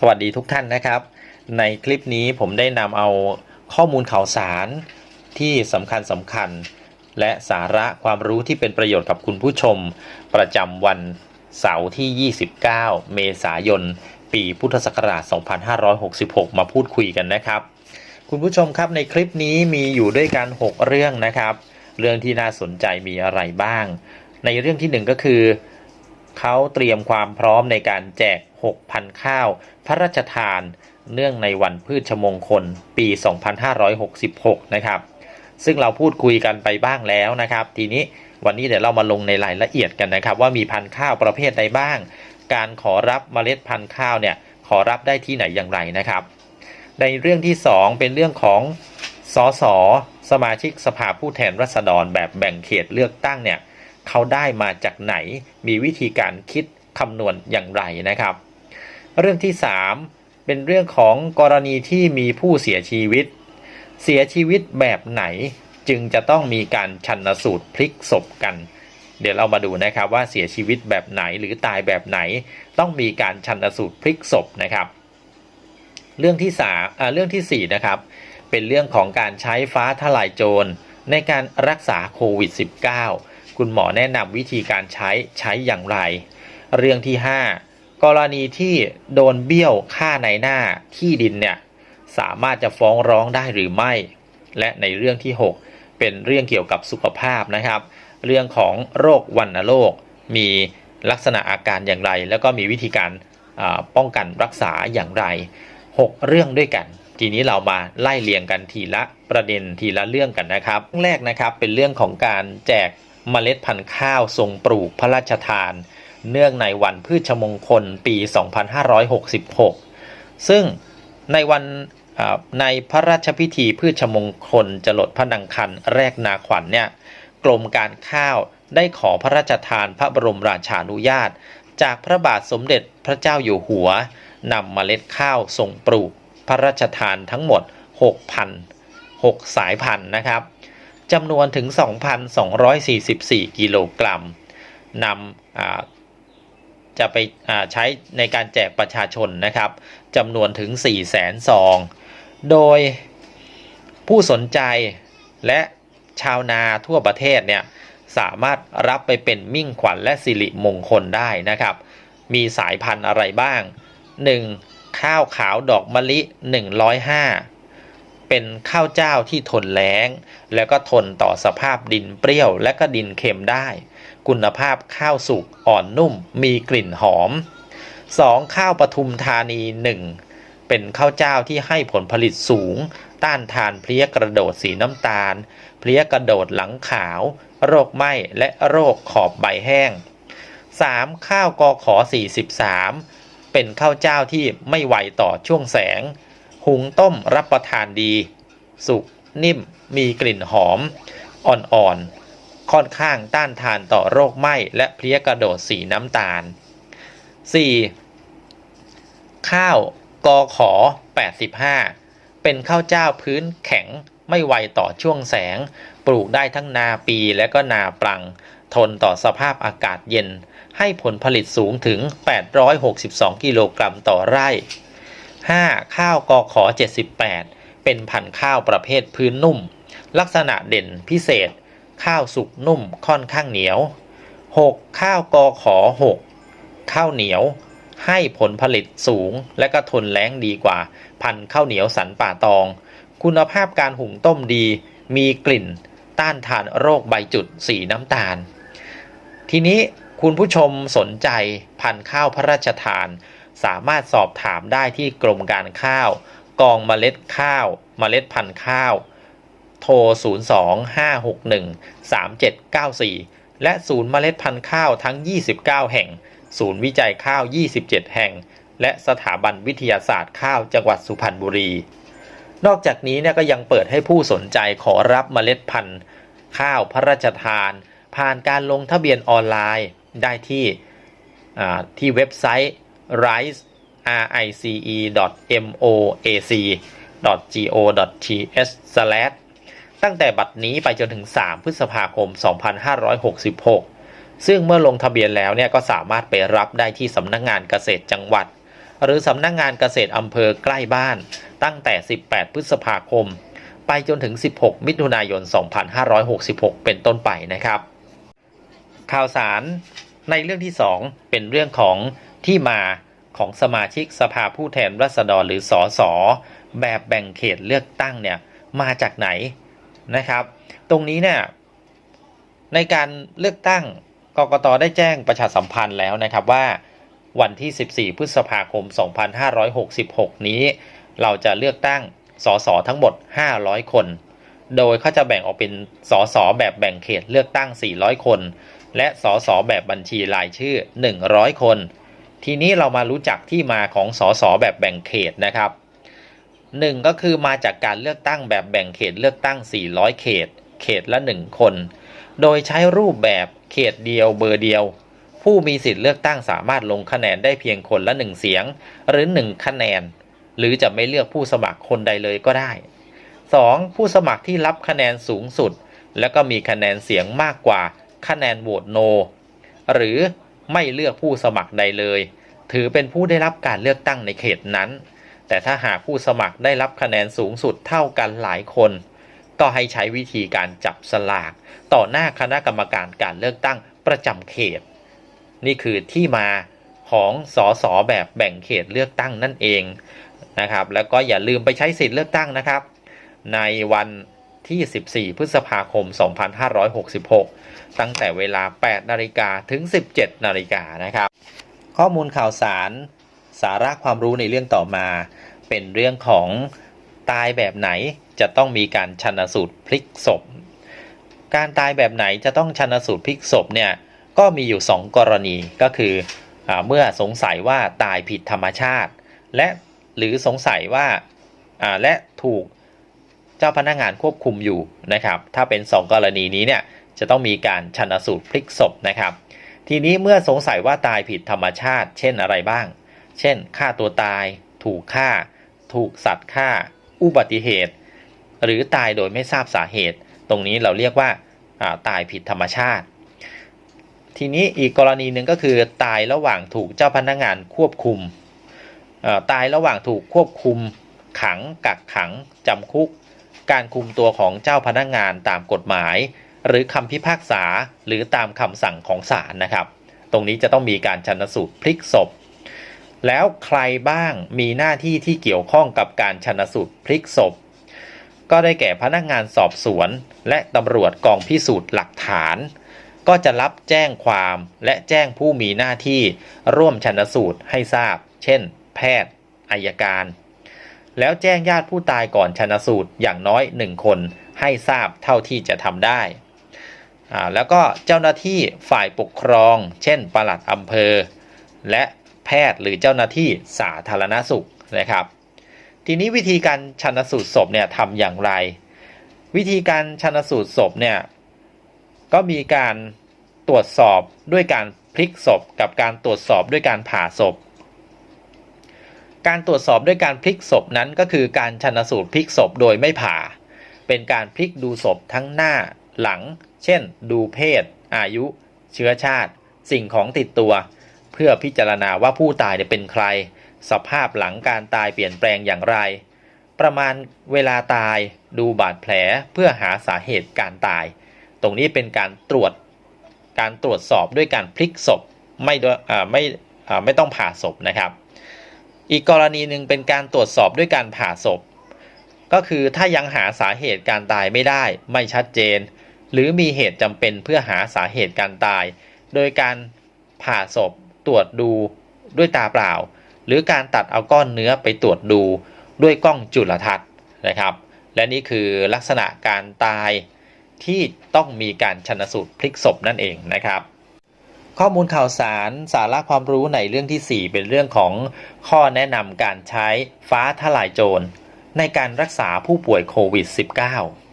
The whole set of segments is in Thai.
สวัสดีทุกท่านนะครับ ในคลิปนี้ผมได้นำเอาข้อมูลข่าวสารที่สำคัญสำคัญ และสาระความรู้ที่เป็นประโยชน์กับคุณผู้ชม ประจำวันเสาร์ที่ 29 เมษายน ปีพุทธศักราช 2566 มาพูดคุยกันนะครับ คุณผู้ชมครับในคลิปนี้มีอยู่ด้วยกัน 6 เรื่องนะครับ เรื่องที่น่าสนใจมีอะไรบ้าง ในเรื่องที่หนึ่งก็คือ เขาเตรียมความพร้อมในการแจก 6,000 ข้าว พระราชทาน เนื่องในวันพืชมงคล ปี 2566 นะครับ ซึ่งเราพูดคุยกันไปบ้างแล้วนะครับ ทีนี้วันนี้เดี๋ยวเรามาลงในรายละเอียดกันนะครับ ว่ามีพันธุ์ข้าวประเภทใดบ้าง การขอรับเมล็ดพันธุ์ข้าวเนี่ยขอรับได้ที่ไหนอย่างไรนะครับ ในเรื่องที่ 2 เป็นเรื่องของสสสมาชิกสภาผู้แทนราษฎรแบบแบ่งเขตเลือกตั้งเนี่ย เขาได้มาจากไหน มีวิธีการคิดคำนวณอย่างไรนะครับ เรื่องที่ 3 เป็นเรื่องของกรณีที่มีผู้เสียชีวิต เสียชีวิตแบบไหนจึงจะต้องมีการชันสูตรพลิกศพกัน เดี๋ยวเรามาดูนะครับว่าเสียชีวิตแบบไหนหรือตายแบบไหน ต้องมีการชันสูตรพลิกศพนะครับ เรื่องที่สามเรื่องที่สี่นะครับ เป็นเรื่องของการใช้ฟ้าทลายโจรในการรักษาโควิด -19 คุณหมอแนะนำวิธีการใช้ใช้อย่างไร เรื่องที่ 5 กรณีที่โดนเบี้ยวค่าในหน้าที่ดินเนี่ยสามารถจะฟ้องร้องได้หรือไม่ และในเรื่องที่ 6 เป็นเรื่องเกี่ยวกับสุขภาพนะครับ เรื่องของโรควัณโรค มีลักษณะอาการอย่างไร แล้วก็มีวิธีการป้องกันรักษาอย่างไร 6 เรื่องด้วยกัน ทีนี้เรามาไล่เรียงกันทีละประเด็นทีละเรื่องกันนะครับเรื่องแรกนะครับเป็นเรื่องของการแจก เมล็ดพันธุ์ข้าวทรงปลูกพระราชทาน เนื่องในวันพืชมงคลปี 2566 ซึ่งในวันในพระราชพิธีพืชมงคลจรดพระนังคันแรกนาขวัญเนี่ยกรมการข้าวได้ขอพระราชทานพระบรมราชานุญาต จากพระบาทสมเด็จพระเจ้าอยู่หัวนำเมล็ดข้าวส่งปลูก พระราชทานทั้งหมด 6,000 6 สายพันธุ์นะครับ จำนวนถึง 2,244 กิโลกรัมนำจะไปใช้ในการแจกประชาชนนะครับจำนวนถึง 4 แสนซอง โดยผู้สนใจและชาวนาทั่วประเทศเนี่ยสามารถรับไปเป็นมิ่งขวัญและสิริมงคลได้นะครับ มีสายพันธุ์อะไรบ้าง 1. ข้าวขาวดอกมะลิ 105 เป็นข้าวเจ้าที่ทนแล้ง แล้วก็ทนต่อสภาพดินเปรี้ยวและก็ดินเค็มได้ คุณภาพข้าวสุกอ่อนนุ่ม มีกลิ่นหอม 2. ข้าวปทุมธานี 1 เป็นข้าวเจ้าที่ให้ผลผลิตสูง ต้านทานเพลี้ยกระโดดสีน้ำตาล เพลี้ยกระโดดหลังขาว โรคไหม้และโรคขอบใบแห้ง 3. ข้าวกอขอ 43 เป็นข้าวเจ้าที่ไม่ไหวต่อช่วงแสง หุงต้มรับประทานดี สุกนิ่ม มีกลิ่นหอม อ่อนๆ ค่อนข้างต้านทานต่อโรคไหม้และเพลี้ยกระโดดสีน้ำตาล 4. ข้าวกอขอ 85 เป็นข้าวเจ้าพื้นแข็งไม่ไวต่อช่วงแสง ปลูกได้ทั้งนาปีและก็นาปลัง ทนต่อสภาพอากาศเย็น ให้ผลผลิตสูงถึง 862 กิโลกรัมต่อไร่ 5. ข้าวกอขอ 78 เป็นพันธุ์ข้าวประเภทพื้นนุ่ม ลักษณะเด่นพิเศษ ข้าวสุกนุ่มค่อนข้างเหนียว 6. ข้าวกอขอ 6 ข้าวเหนียว ให้ผลผลิตสูงและก็ทนแล้งดีกว่า พันธุ์ข้าวเหนียวสันป่าตอง คุณภาพการหุงต้มดี มีกลิ่น ต้านทานโรคใบจุดสีน้ำตาล ทีนี้คุณผู้ชมสนใจพันธุ์ข้าวพระราชทาน สามารถสอบถามได้ที่กรมการข้าว กองเมล็ดข้าว เมล็ดพันธุ์ข้าว โทร 025613794 และศูนย์เมล็ดพันธุ์ข้าวทั้ง 29 แห่ง ศูนย์วิจัยข้าว 27 แห่ง และสถาบันวิทยาศาสตร์ข้าวจังหวัดสุพรรณบุรี นอกจากนี้เนี่ยก็ยังเปิดให้ผู้สนใจขอรับเมล็ดพันธุ์ ข้าวพระราชทาน ผ่านการลงทะเบียนออนไลน์ได้ที่ที่เว็บไซต์ rice rice.moac.go.th ตั้งแต่บัดนี้ไปจนถึง 3 พฤษภาคม 2566 ซึ่งเมื่อลงทะเบียนแล้วเนี่ยก็สามารถไปรับได้ที่สำนักงานเกษตรจังหวัด หรือสำนักงงานเกษตรอำเภอใกล้บ้าน ตั้งแต่ 18 พฤษภาคม ไปจนถึง 16 มิถุนายน 2566 เป็นต้นไปนะครับ ข่าวสารในเรื่องที่ 2 เป็นเรื่องของ ที่มาของสมาชิกสภาผู้แทนราษฎรหรือสอสอแบบแบ่งเขตเลือกตั้งเนี่ยมาจากไหนนะครับ ตรงนี้เนี่ยในการเลือกตั้งกกตได้แจ้งประชาสัมพันธ์แล้วนะครับว่าวันที่ 14 พฤษภาคม 2566 นี้ เราจะเลือกตั้งสสทั้งหมด 500 คน โดยเขาจะแบ่งออกเป็นสสแบบแบ่งเขตเลือกตั้ง 400 คน และสสแบบบัญชีรายชื่อ 100 คน ทีนี้เรามารู้จักที่มาของสสแบบแบ่งเขตนะครับหนึ่งก็คือมาจากการเลือกตั้งแบบแบ่งเขตเลือกตั้ง 400 เขต เขตละ 1 คน โดยใช้รูปแบบเขตเดียวเบอร์เดียว ผู้มีสิทธิ์เลือกตั้งสามารถลงคะแนนได้เพียงคนละ 1 เสียง หรือ 1 คะแนน หรือจะไม่เลือกผู้สมัครคนใดเลยก็ได้ 2. ผู้สมัครที่รับคะแนนสูงสุด แล้วก็มีคะแนนเสียงมากกว่าคะแนนโหวตโน หรือ ไม่เลือกผู้สมัครใดเลย ถือเป็นผู้ได้รับการเลือกตั้งในเขตนั้น แต่ถ้าหากผู้สมัครได้รับคะแนนสูงสุดเท่ากันหลายคน ก็ให้ใช้วิธีการจับสลาก ต่อหน้าคณะกรรมการการเลือกตั้งประจำเขต นี่คือที่มาของสสแบบแบ่งเขตเลือกตั้งนั่นเองนะครับ แล้วก็อย่าลืมไปใช้สิทธิ์เลือกตั้งนะครับ ในวันที่ 14 พฤษภาคม 2566 ตั้งแต่เวลา 8 นาฬิกาถึง 17 นาฬิกานะครับ ข้อมูลข่าวสารสาระความรู้ในเรื่องต่อมา เป็นเรื่องของตายแบบไหนจะต้องมีการชันสูตรพลิกศพ การตายแบบไหนจะต้องชันสูตรพลิกศพเนี่ยก็มีอยู่ 2 กรณีก็คืออเมื่อสงสัยว่าตายผิดธรรมชาติ และหรือสงสัยว่าอ่าและถูกเจ้าพนักงานควบคุมอยู่นะครับ ถ้าเป็น 2 กรณีนี้เนี่ย จะต้องมีการชันสูตรพลิกศพนะครับ ทีนี้เมื่อสงสัยว่าตายผิดธรรมชาติ เช่นอะไรบ้าง เช่นฆ่าตัวตาย ถูกฆ่า ถูกสัตว์ฆ่า อุบัติเหตุ หรือตายโดยไม่ทราบสาเหตุ ตรงนี้เราเรียกว่าาตายผิดธรรมชาติ ทีนี้อีกกรณีหนึ่งก็คือตายระหว่างถูกเจ้าพนักงานควบคุม ตายระหว่างถูกควบคุม ขังกักขังจำคุก การคุมตัวของเจ้าพนักงานตามกฎหมาย หรือคำพิพากษาหรือตามคำสั่งของศาลนะครับ ตรงนี้จะต้องมีการชันสูตรพลิกศพ แล้วใครบ้างมีหน้าที่ที่เกี่ยวข้องกับการชันสูตรพลิกศพ ก็ได้แก่พนักงานสอบสวน และตำรวจกองพิสูจน์หลักฐาน ก็จะรับแจ้งความและแจ้งผู้มีหน้าที่ร่วมชันสูตรให้ทราบ เช่น แพทย์อายการ แล้วแจ้งญาติผู้ตายก่อนชันสูตรอย่างน้อยหนึ่งคนให้ทราบเท่าที่จะทำได้ แล้วก็เจ้าหน้าที่ฝ่ายปกครอง เช่นปลัดอำเภอ และแพทย์หรือเจ้าหน้าที่สาธารณสุขนะครับ ทีนี้วิธีการชันสูตรศพเนี่ยทำอย่างไร วิธีการชันสูตรศพเนี่ยก็มีการตรวจสอบด้วยการพลิกศพ กับการตรวจสอบด้วยการผ่าศพ การตรวจสอบด้วยการพลิกศพนั้นก็คือการชันสูตรพลิกศพโดยไม่ผ่า เป็นการพลิกดูศพทั้งหน้าหลัง เช่น ดูเพศ อายุ เชื้อชาติ สิ่งของติดตัว เพื่อพิจารณาว่าผู้ตายเป็นใคร สภาพหลังการตายเปลี่ยนแปลงอย่างไร ประมาณเวลาตายดูบาดแผลเพื่อหาสาเหตุการตาย ตรงนี้เป็นการตรวจ การตรวจสอบด้วยการพลิกศพไม่ไม่ไม่ต้องผ่าศพนะครับ อีกกรณีหนึ่งเป็นการตรวจสอบด้วยการผ่าศพ ก็คือถ้ายังหาสาเหตุการตายไม่ได้ ไม่ชัดเจน หรือมีเหตุจำเป็นเพื่อหาสาเหตุการตาย โดยการผ่าศพตรวจดูด้วยตาเปล่า หรือการตัดเอาก้อนเนื้อไปตรวจดูด้วยกล้องจุลทรรศน์นะครับ และนี่คือลักษณะการตายที่ต้องมีการชนสูตรพลิกศพนั่นเองนะครับ ข้อมูลข่าวสารสาระความรู้ในเรื่องที่ 4 เป็นเรื่องของข้อแนะนำการใช้ฟ้าทลายโจรในการรักษาผู้ป่วยโควิด -19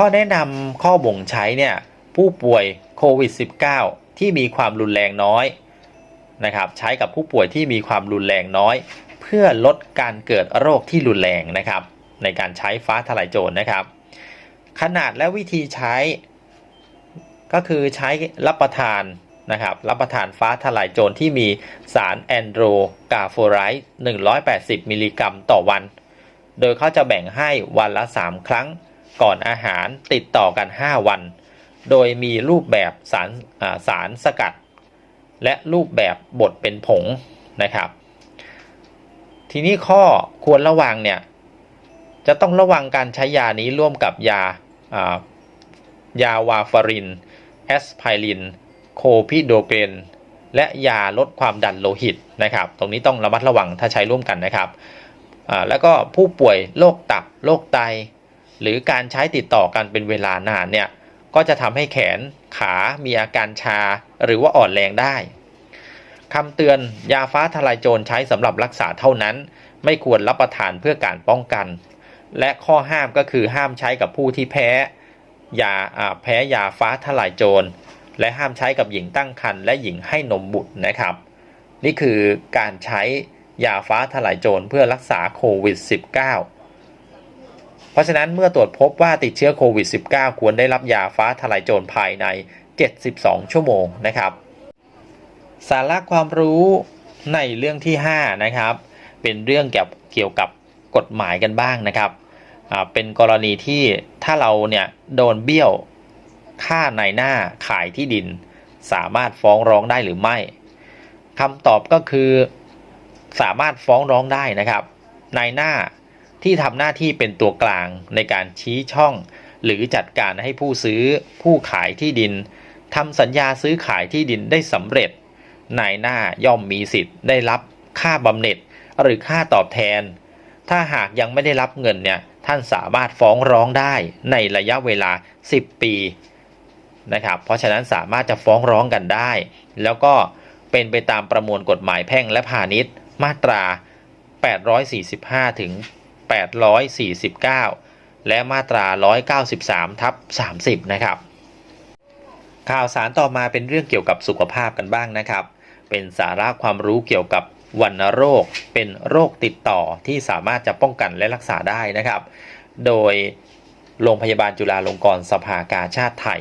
ข้อแนะนำข้อบ่งใช้เนี่ยผู้ป่วยโควิด -19 ที่มีความรุนแรงน้อยนะครับใช้กับผู้ป่วยที่มีความรุนแรงน้อย เพื่อลดการเกิดโรคที่รุนแรงนะครับ ในการใช้ฟ้าทลายโจรนะครับ ขนาดและวิธีใช้ ก็คือใช้รับประทานนะครับรับประทานฟ้าทลายโจรที่มีสารแอนโดรกาโฟไรต์180 มิลลิกรัมต่อวัน โดยเขาจะแบ่งให้วันละ 3 ครั้ง ก่อนอาหารติดต่อกัน 5 วัน โดยมีรูปแบบสารสารสกัด และรูปแบบบดเป็นผงนะครับ ทีนี้ข้อควรระวังเนี่ยจะต้องระวังการใช้ยานี้ร่วมกับยาายาวาฟาริน แอสไพริน โคพิโดเกนและยาลดความดันโลหิตนะครับ ตรงนี้ต้องระมัดระวังถ้าใช้ร่วมกันนะครับ แล้วก็ผู้ป่วยโรคตับ โรคไต หรือการใช้ติดต่อกันเป็นเวลานานเนี่ยก็จะทำให้แขนขามีอาการชาหรือว่าอ่อนแรงได้คำเตือนยาฟ้าทลายโจรใช้สำหรับรักษาเท่านั้น ไม่ควรรับประทานเพื่อการป้องกัน และข้อห้ามก็คือห้ามใช้กับผู้ที่แพ้ยาแพ้ยาฟ้าทลายโจร และห้ามใช้กับหญิงตั้งครรภ์และหญิงให้นมบุตรนะครับ นี่คือการใช้ยาฟ้าทลายโจรเพื่อรักษาโควิด -19 ราะฉะนั้นเมื่อตรวจพบว่าติดเชื้อโควิด -19 ควรได้รับยาฟ้าทลายโจรภายใน 72 ชั่วโมงนะครับ สาระความรู้ในเรื่องที่ 5 นะครับ เป็นเรื่องเกี่ยวกับกฎหมายกันบ้างนะครับเป็นกรณีที่ถ้าเราเนี่ยโดนเบี้ยวค่าในหน้าขายที่ดิน สามารถฟ้องร้องได้หรือไม่คำตอบก็คือสามารถฟ้องร้องได้นะครับนายหน้า ที่ทำหน้าที่เป็นตัวกลางในการชี้ช่อง หรือจัดการให้ผู้ซื้อผู้ขายที่ดินทำสัญญาซื้อขายที่ดินได้สำเร็จ นายหน้าย่อมมีสิทธิ์ได้รับค่าบำเหน็จหรือค่าตอบแทน ถ้าหากยังไม่ได้รับเงินเนี่ยท่านสามารถฟ้องร้องได้ในระยะเวลา 10 ปีนะครับเพราะฉะนั้นสามารถจะฟ้องร้องกันได้ แล้วก็เป็นไปตามประมวลกฎหมายแพ่งและพาณิชย์มาตรา 845 ถึง 849 และมาตรา 193 ทับ 30 นะครับ ข่าวสารต่อมาเป็นเรื่องเกี่ยวกับสุขภาพกันบ้างนะครับ เป็นสาระความรู้เกี่ยวกับวัณโรค เป็นโรคติดต่อที่สามารถจะป้องกันและรักษาได้นะครับ โดยโรงพยาบาลจุฬาลงกรณ์สภากาชาติไทย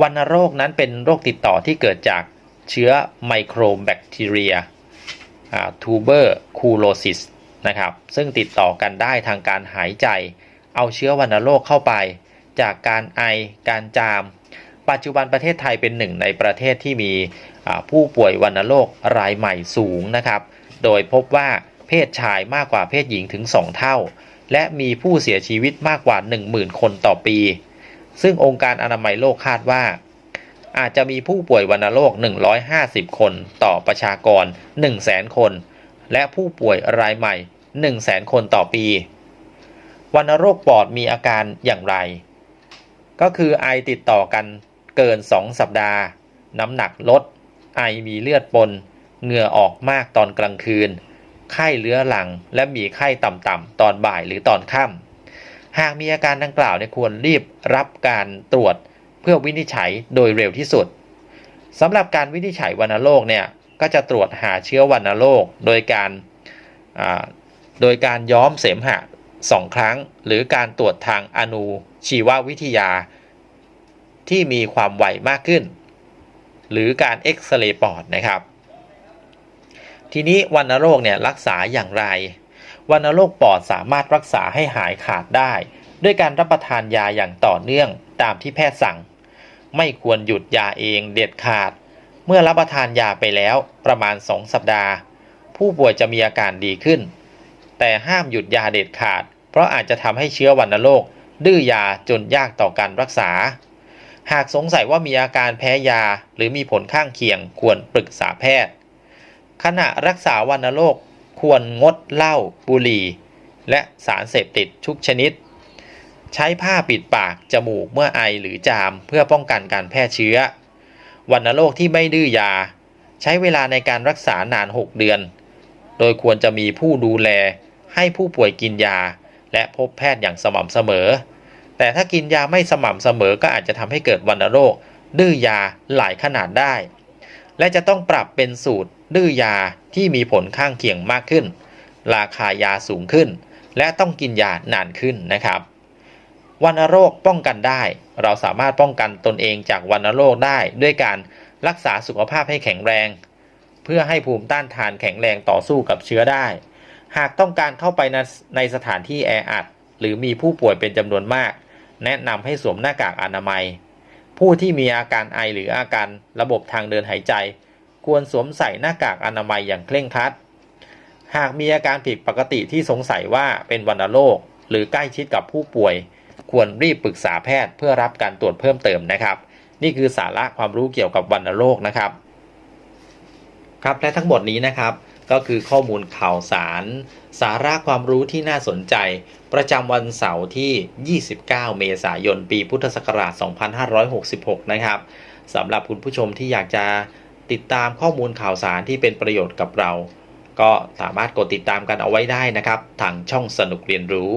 วัณโรคนั้นเป็นโรคติดต่อที่เกิดจากเชื้อไมโครแบคทีเรียทูเบอร์คูโลซิส นะครับ ซึ่งติดต่อกันได้ทางการหายใจ เอาเชื้อวัณโรคเข้าไป จากการไอ การจาม ปัจจุบันประเทศไทยเป็นหนึ่งในประเทศที่มีผู้ป่วยวัณโรครายใหม่สูงนะครับ โดยพบว่าเพศชายมากกว่าเพศหญิงถึง 2 เท่า และมีผู้เสียชีวิตมากกว่า 10,000 คนต่อปี ซึ่งองค์การอนามัยโลกคาดว่า อาจจะมีผู้ป่วยวัณโรค 150 คนต่อประชากร 100,000 คน และผู้ป่วยรายใหม่ 100,000 คนต่อปีวัณโรคปอดมีอาการอย่างไร ก็คือไอติดต่อกันเกิน 2 สัปดาห์ น้ำหนักลด ไอมีเลือดปน เหงื่อออกมากตอนกลางคืน ไข้เลื้อรัง และมีไข้ต่ำๆตอนบ่ายหรือตอนค่ำ หากมีอาการดังกล่าวเนี่ยควรรีบรับการตรวจเพื่อวินิจฉัยโดยเร็วที่สุดสำหรับการวินิจฉัยวัณโรคเนี่ยก็จะตรวจหาเชื้อวัณโรคโดยการ โดยการย้อมเสมหะสองครั้ง หรือการตรวจทางอนูชีววิทยา ที่มีความไวมากขึ้น หรือการเอ็กซเรย์ปอดนะครับ ทีนี้วัณโรคเนี่ยรักษาอย่างไรวัณโรคปอดสามารถรักษาให้หายขาดได้ ด้วยการรับประทานยาอย่างต่อเนื่องตามที่แพทย์สั่ง ไม่ควรหยุดยาเองเด็ดขาด เมื่อรับประทานยาไปแล้วประมาณ 2 สัปดาห์ ผู้ป่วยจะมีอาการดีขึ้น แต่ห้ามหยุดยาเด็ดขาด เพราะอาจจะทำให้เชื้อวัณโรคดื้อยาจนยากต่อการรักษา หากสงสัยว่ามีอาการแพ้ยาหรือมีผลข้างเคียงควรปรึกษาแพทย์ ขณะรักษาวัณโรคควรงดเหล้าบุหรี่ และสารเสพติดทุกชนิด ใช้ผ้าปิดปากจมูกเมื่อไอหรือจามเพื่อป้องกันการแพร่เชื้อวัณโรคที่ไม่ดื้อยา ใช้เวลาในการรักษานาน 6 เดือน โดยควรจะมีผู้ดูแล ให้ผู้ป่วยกินยา และพบแพทย์อย่างสม่ำเสมอ แต่ถ้ากินยาไม่สม่ำเสมอก็อาจจะทำให้เกิดวัณโรค ดื้อยาหลายขนาดได้ และจะต้องปรับเป็นสูตร ดื้อยาที่มีผลข้างเคียงมากขึ้น ราคายาสูงขึ้น และต้องกินยานานขึ้นนะครับวัณโรคป้องกันได้ เราสามารถป้องกันตนเองจากวัณโรคได้ด้วยการรักษาสุขภาพให้แข็งแรง เพื่อให้ภูมิต้านทานแข็งแรงต่อสู้กับเชื้อได้ หากต้องการเข้าไปในในสถานที่แออัด หรือมีผู้ป่วยเป็นจำนวนมาก แนะนำให้สวมหน้ากากอนามัย ผู้ที่มีอาการไอหรืออาการระบบทางเดินหายใจ ควรสวมใส่หน้ากากอนามัยอย่างเคร่งครัด หากมีอาการผิดปกติที่สงสัยว่าเป็นวัณโรคหรือใกล้ชิดกับผู้ป่วย ควรรีบปรึกษาแพทย์เพื่อรับการตรวจเพิ่มเติมนะครับ นี่คือสาระความรู้เกี่ยวกับวัณโรคนะครับ ครับและทั้งหมดนี้นะครับ ก็คือข้อมูลข่าวสาร สาระความรู้ที่น่าสนใจ ประจำวันเสาร์ที่ 29 เมษายน ปีพุทธศักราช 2566 นะครับสำหรับคุณผู้ชมที่อยากจะติดตามข้อมูลข่าวสารที่เป็นประโยชน์กับเรา ก็สามารถกดติดตามกันเอาไว้ได้นะครับ ทางช่องสนุกเรียนรู้